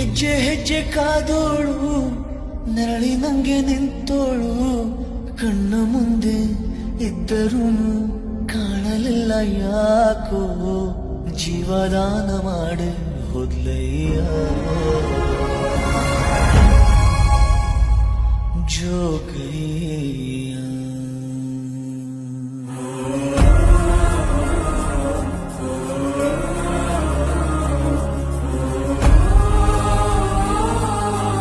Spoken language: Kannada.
ಹೆಜ್ಜೆ ಹೆಜ್ಜೆ ಕಾದೋಳು, ನೆರಳಿ ನಂಗೆ ನಿಂತೋಳು. ಕಣ್ಣ ಮುಂದೆ ಇದ್ದರೂ ಕಾಣಲಿಲ್ಲ ಯಾಕೋ, ಜೀವದಾನ ಮಾಡಿ ಹೋದ್ಲಯ್ಯ. ಜೋಗಯ್ಯ.